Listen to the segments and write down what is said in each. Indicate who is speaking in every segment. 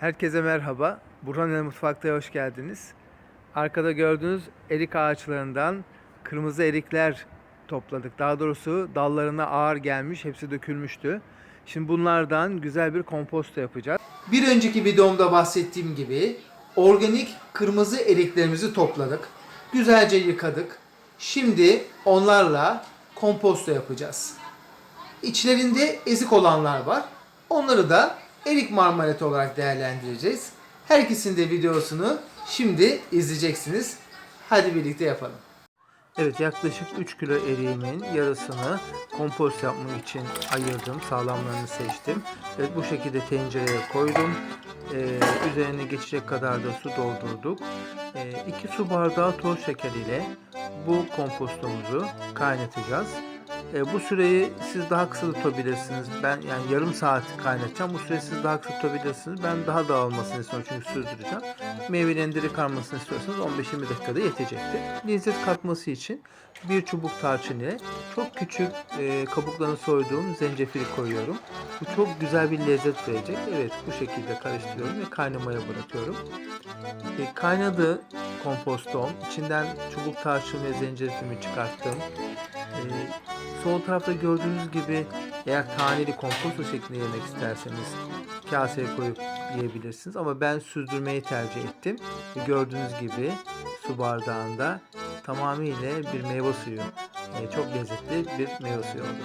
Speaker 1: Herkese merhaba. Burhan El Mutfak'ta hoş geldiniz. Arkada gördüğünüz erik ağaçlarından kırmızı erikler topladık. Daha doğrusu dallarına ağır gelmiş, hepsi dökülmüştü. Şimdi bunlardan güzel bir komposto yapacağız. Bir önceki videomda bahsettiğim gibi organik kırmızı eriklerimizi topladık. Güzelce yıkadık. Şimdi onlarla komposto yapacağız. İçlerinde ezik olanlar var. Onları da erik marmelatı olarak değerlendireceğiz. Her ikisinin de videosunu şimdi izleyeceksiniz. Hadi birlikte yapalım. Evet yaklaşık 3 kilo eriğimin yarısını kompost yapmak için ayırdım. Sağlamlarını seçtim. Evet bu şekilde tencereye koydum. Ee, üzerine geçecek kadar da su doldurduk. 2 su bardağı toz şeker ile bu kompostumuzu kaynatacağız. E, bu süreyi siz daha kısa tutabilirsiniz. Ben yani yarım saat kaynatacağım. Bu süreyi siz daha kısa tutabilirsiniz. Ben daha dağılmasını istiyorum çünkü süzdüreceğim. Meyvelerin diri kalmasını istiyorsanız 15-20 dakikada yetecektir. Lezzet katması için bir çubuk tarçın ile çok küçük e, kabuklarını soyduğum zencefili koyuyorum. Bu çok güzel bir lezzet verecek. Evet bu şekilde karıştırıyorum ve kaynamaya bırakıyorum. E, kaynadı kompostom. İçinden çubuk tarçın ve zencefilimi çıkarttım. E, Sol tarafta gördüğünüz gibi eğer taneli komposto şeklinde yemek isterseniz kaseye koyup yiyebilirsiniz. Ama ben süzdürmeyi tercih ettim. Ve gördüğünüz gibi su bardağında tamamıyla bir meyve suyu. e, çok lezzetli bir meyve suyu oldu.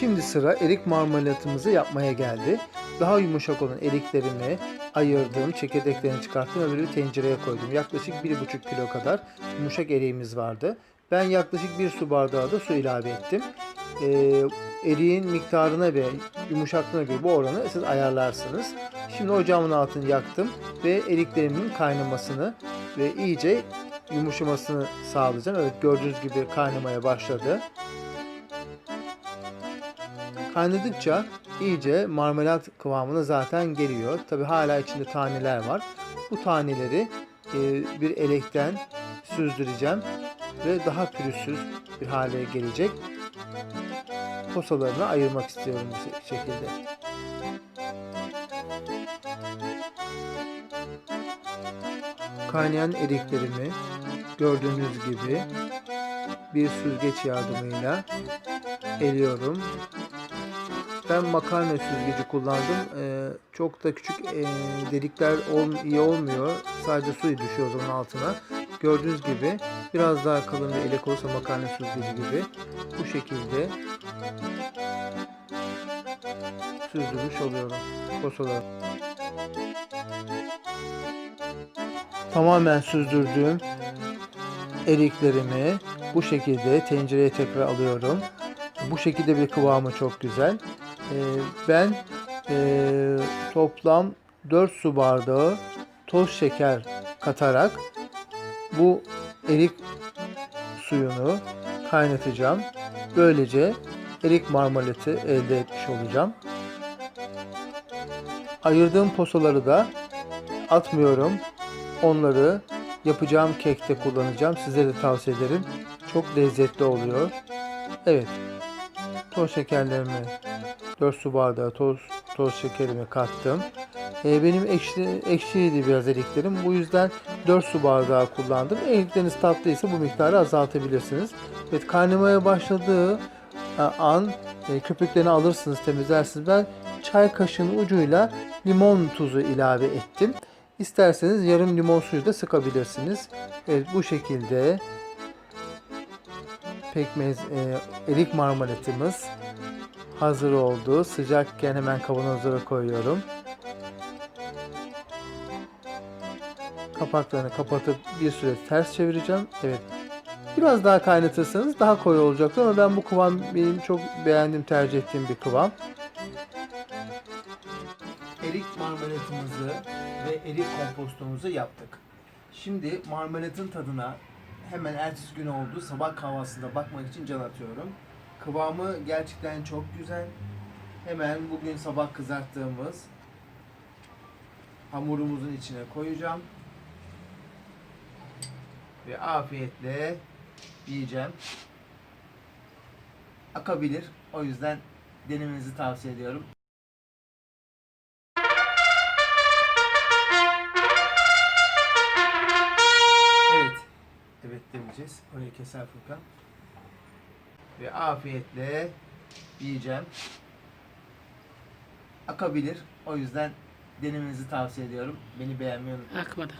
Speaker 1: Şimdi sıra erik marmelatımızı yapmaya geldi. Daha yumuşak olan eriklerimi ayırdım, çekirdeklerini çıkarttım ve böyle bir tencereye koydum. Yaklaşık 1,5 kilo kadar yumuşak eriğimiz vardı. Ben yaklaşık bir su bardağı da su ilave ettim. Ee, eriğin miktarına ve yumuşaklığına göre bu oranı siz ayarlarsınız. Şimdi ocağımın altını yaktım ve eriklerimin kaynamasını ve iyice yumuşamasını sağlayacağım. Evet gördüğünüz gibi kaynamaya başladı. Kaynadıkça iyice marmelat kıvamına zaten geliyor. Tabi hala içinde taneler var. Bu taneleri e, bir elekten süzdüreceğim ve daha pürüzsüz bir hale gelecek. Posalarını ayırmak istiyorum bu şekilde. Kaynayan eriklerimi gördüğünüz gibi bir süzgeç yardımıyla eliyorum ben makarna süzgeci kullandım. Ee, çok da küçük e, delikler ol, iyi olmuyor. Sadece suyu düşüyor onun altına. Gördüğünüz gibi biraz daha kalın bir elek olsa makarna süzgeci gibi bu şekilde süzdürmüş oluyorum posaları. Tamamen süzdürdüğüm eriklerimi bu şekilde tencereye tekrar alıyorum. Bu şekilde bir kıvamı çok güzel. Ee, ben e, toplam 4 su bardağı toz şeker katarak bu erik suyunu kaynatacağım. Böylece erik marmelatı elde etmiş olacağım. Ayırdığım posaları da atmıyorum. Onları yapacağım kekte kullanacağım. Size de tavsiye ederim. Çok lezzetli oluyor. Evet. Toz şekerlerimi 4 su bardağı toz toz şekerimi kattım. E, benim ekşi, ekşiydi biraz eriklerim. Bu yüzden 4 su bardağı kullandım. Erikleriniz tatlıysa bu miktarı azaltabilirsiniz. Evet kaynamaya başladığı e, an e, köpüklerini alırsınız, temizlersiniz. Ben çay kaşığının ucuyla limon tuzu ilave ettim. İsterseniz yarım limon suyu da sıkabilirsiniz. Evet bu şekilde pekmez e, erik marmelatımız hazır oldu. Sıcakken hemen kavanozlara koyuyorum. Kapaklarını kapatıp bir süre ters çevireceğim. Evet. Biraz daha kaynatırsanız daha koyu olacaktır ama ben bu kıvam benim çok beğendiğim, tercih ettiğim bir kıvam. Erik marmelatımızı ve erik kompostumuzu yaptık. Şimdi marmelatın tadına hemen ertesi gün oldu sabah kahvaltısında bakmak için can atıyorum. Kıvamı gerçekten çok güzel. Hemen bugün sabah kızarttığımız hamurumuzun içine koyacağım. Ve afiyetle yiyeceğim. Akabilir. O yüzden denemenizi tavsiye ediyorum. Evet demeyeceğiz. Orayı keser Furkan. Ve afiyetle yiyeceğim. Akabilir. O yüzden denemenizi tavsiye ediyorum. Beni beğenmeyi unutmayın.
Speaker 2: Akmadı.